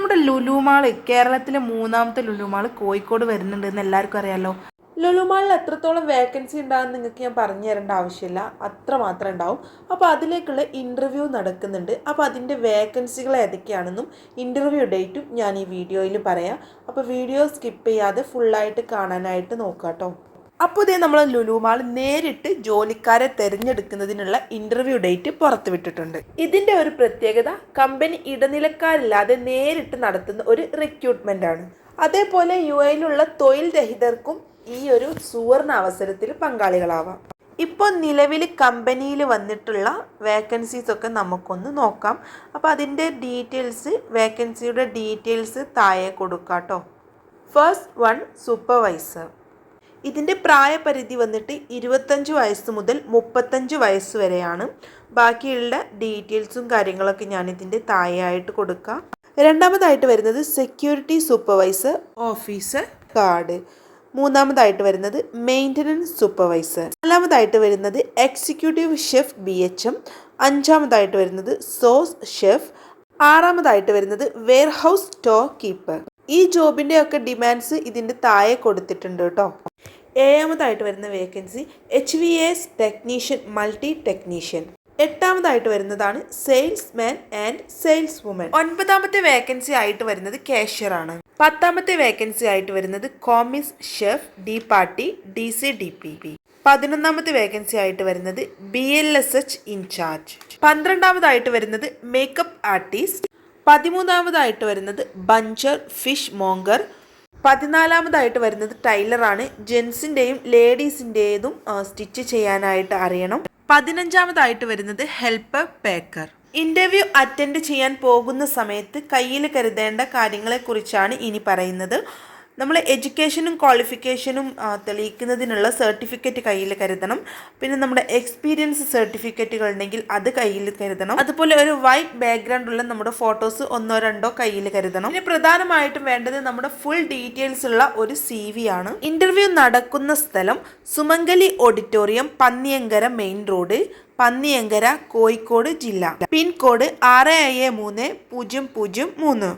നമ്മുടെ ലുലുമാൾ കേരളത്തിലെ മൂന്നാമത്തെ ലുലുമാൾ കോഴിക്കോട് വരുന്നുണ്ട് എന്ന് എല്ലാവർക്കും അറിയാലോ. ലുലുമാളിൽ എത്രത്തോളം വേക്കൻസി ഉണ്ടാകുമെന്ന് നിങ്ങൾക്ക് ഞാൻ പറഞ്ഞു തരേണ്ട ആവശ്യമില്ല. അത്ര മാത്രം ഉണ്ടാവും. അപ്പോൾ അതിലേക്കുള്ള ഇന്റർവ്യൂ നടക്കുന്നുണ്ട്. അപ്പോൾ അതിന്റെ വേക്കൻസികൾ ഏതൊക്കെയാണെന്നും ഇന്റർവ്യൂ ഡേറ്റും ഞാൻ ഈ വീഡിയോയിൽ പറയാം. അപ്പോൾ വീഡിയോ സ്കിപ്പ് ചെയ്യാതെ ഫുള്ളായിട്ട് കാണാനായിട്ട് നോക്കാം കേട്ടോ അപ്പോൾ ഇതേ നമ്മൾ ലുലുമാൾ നേരിട്ട് ജോലിക്കാരെ തിരഞ്ഞെടുക്കുന്നതിനുള്ള ഇന്റർവ്യൂ ഡേറ്റ് പുറത്തുവിട്ടിട്ടുണ്ട് ഇതിന്റെ ഒരു പ്രത്യേകത കമ്പനി ഇടനിലക്കാരില്ലാതെ നേരിട്ട് നടത്തുന്ന ഒരു റിക്രൂട്ട്മെന്റ് ആണ്. അതേപോലെ യു എയിലുള്ള തൊഴിൽ രഹിതർക്കും ഈ ഒരു സുവർണ അവസരത്തിൽ പങ്കാളികളാവാം. ഇപ്പോൾ നിലവിൽ കമ്പനിയിൽ വന്നിട്ടുള്ള വേക്കൻസീസ് ഒക്കെ നമുക്കൊന്ന് നോക്കാം. അപ്പോൾ അതിന്റെ ഡീറ്റെയിൽസ് വേക്കൻസിയുടെ ഡീറ്റെയിൽസ് താഴെ കൊടുക്കാം കേട്ടോ ഫസ്റ്റ് വൺ സൂപ്പർവൈസർ ഇതിന്റെ പ്രായപരിധി വന്നിട്ട് ഇരുപത്തഞ്ച് വയസ്സ് മുതൽ മുപ്പത്തഞ്ച് വയസ്സ് വരെയാണ്. ബാക്കിയുള്ള ഡീറ്റെയിൽസും കാര്യങ്ങളൊക്കെ ഞാൻ ഇതിന്റെ താഴെയായിട്ട് കൊടുക്കാം. രണ്ടാമതായിട്ട് വരുന്നത് സെക്യൂരിറ്റി സൂപ്പർവൈസർ ഓഫീസർ കാർഡ്. മൂന്നാമതായിട്ട് വരുന്നത് മെയിന്റനൻസ് സൂപ്പർവൈസർ. നാലാമതായിട്ട് വരുന്നത് executive chef B H M. അഞ്ചാമതായിട്ട് വരുന്നത് സോസ് ഷെഫ്. ആറാമതായിട്ട് വരുന്നത് വെയർഹൗസ് സ്റ്റോർ കീപ്പർ. ഈ ജോബിന്റെ ഒക്കെ ഡിമാൻഡ്സ് ഇതിന്റെ താഴെ കൊടുത്തിട്ടുണ്ട് കേട്ടോ. ഏഴാമതായിട്ട് വരുന്ന vacancy H V S technician multi technician എട്ടാമതായിട്ട് വരുന്നതാണ് sales man and sales woman ഒൻപതാമത്തെ വേക്കൻസി ആയിട്ട് വരുന്നത് കാഷ്യർ ആണ് പത്താമത്തെ വേക്കൻസി ആയിട്ട് വരുന്നത് commis chef de partie D C D P P. പതിനൊന്നാമത്തെ വേക്കൻസി ആയിട്ട് വരുന്നത് B L S H incharge. പന്ത്രണ്ടാമതായിട്ട് വരുന്നത് മേക്കപ്പ് ആർട്ടിസ്റ്റ്. പതിമൂന്നാമതായിട്ട് വരുന്നത് ബഞ്ചർ ഫിഷ് മോങ്കർ പതിനാലാമതായിട്ട് വരുന്നത് ടൈലറാണ്. ജെൻസിന്റെയും ലേഡീസിന്റെതും സ്റ്റിച്ച് ചെയ്യാനായിട്ട് അറിയണം. പതിനഞ്ചാമതായിട്ട് വരുന്നത് ഹെൽപ്പർ പേക്കർ. ഇന്റർവ്യൂ അറ്റൻഡ് ചെയ്യാൻ പോകുന്ന സമയത്ത് കയ്യിൽ കരുതേണ്ട കാര്യങ്ങളെക്കുറിച്ചാണ് ഇനി പറയുന്നത്. നമ്മൾ എഡ്യൂക്കേഷനും ക്വാളിഫിക്കേഷനും തെളിയിക്കുന്നതിനുള്ള സർട്ടിഫിക്കറ്റ് കയ്യിൽ കരുതണം. പിന്നെ നമ്മുടെ എക്സ്പീരിയൻസ് സർട്ടിഫിക്കറ്റുകൾ ഉണ്ടെങ്കിൽ അത് കയ്യിൽ കരുതണം. അതുപോലെ ഒരു വൈറ്റ് ബാക്ക്ഗ്രൗണ്ട് ഉള്ള നമ്മുടെ ഫോട്ടോസ് ഒന്നോ രണ്ടോ കയ്യിൽ കരുതണം. പിന്നെ പ്രധാനമായിട്ടും വേണ്ടത് നമ്മുടെ ഫുൾ ഡീറ്റെയിൽസ് ഉള്ള ഒരു സി വി ആണ്. ഇന്റർവ്യൂ നടക്കുന്ന സ്ഥലം Sumangali auditorium Panniyankara main road Panniyankara Kozhikode ജില്ല. പിൻകോഡ് ആറ് ഏഴ് മൂന്ന് പൂജ്യം പൂജ്യം മൂന്ന്.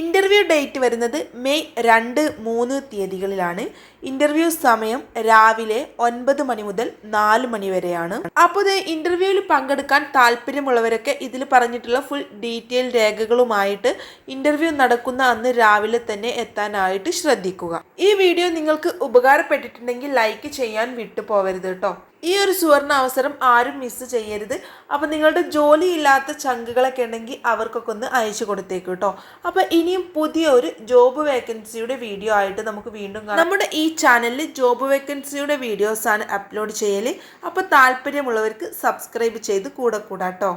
ഇന്റർവ്യൂ ഡേറ്റ് വരുന്നത് മെയ് രണ്ട് മൂന്ന് തീയതികളിലാണ്. ഇന്റർവ്യൂ സമയം രാവിലെ ഒൻപത് മണി മുതൽ നാല് മണി വരെയാണ്. അപ്പോൾ ഇത് ഇന്റർവ്യൂവിൽ പങ്കെടുക്കാൻ താല്പര്യമുള്ളവരൊക്കെ ഇതിൽ പറഞ്ഞിട്ടുള്ള ഫുൾ ഡീറ്റെയിൽ രേഖകളുമായിട്ട് ഇന്റർവ്യൂ നടക്കുന്ന അന്ന് രാവിലെ തന്നെ എത്താനായിട്ട് ശ്രദ്ധിക്കുക. ഈ വീഡിയോ നിങ്ങൾക്ക് ഉപകാരപ്പെട്ടിട്ടുണ്ടെങ്കിൽ ലൈക്ക് ചെയ്യാൻ വിട്ടു പോവരുത് കേട്ടോ. ഈ ഒരു സുവർണ അവസരം ആരും മിസ് ചെയ്യരുത്. അപ്പോൾ നിങ്ങളുടെ ജോലി ഇല്ലാത്ത ചങ്കുകളൊക്കെ ഉണ്ടെങ്കിൽ അവർക്കൊക്കെ ഒന്ന് അയച്ചു കൊടുത്തേക്ക് കേട്ടോ. അപ്പോൾ ഇനിയും പുതിയൊരു ജോബ് വേക്കൻസിയുടെ വീഡിയോ ആയിട്ട് നമുക്ക് വീണ്ടും കാണാം. നമ്മുടെ ഈ ചാനലിൽ ജോബ് വേക്കൻസിയുടെ വീഡിയോസാണ് അപ്ലോഡ് ചെയ്യൽ അപ്പോൾ താല്പര്യമുള്ളവർക്ക് സബ്സ്ക്രൈബ് ചെയ്ത് കൂടെ കൂടാട്ടോ.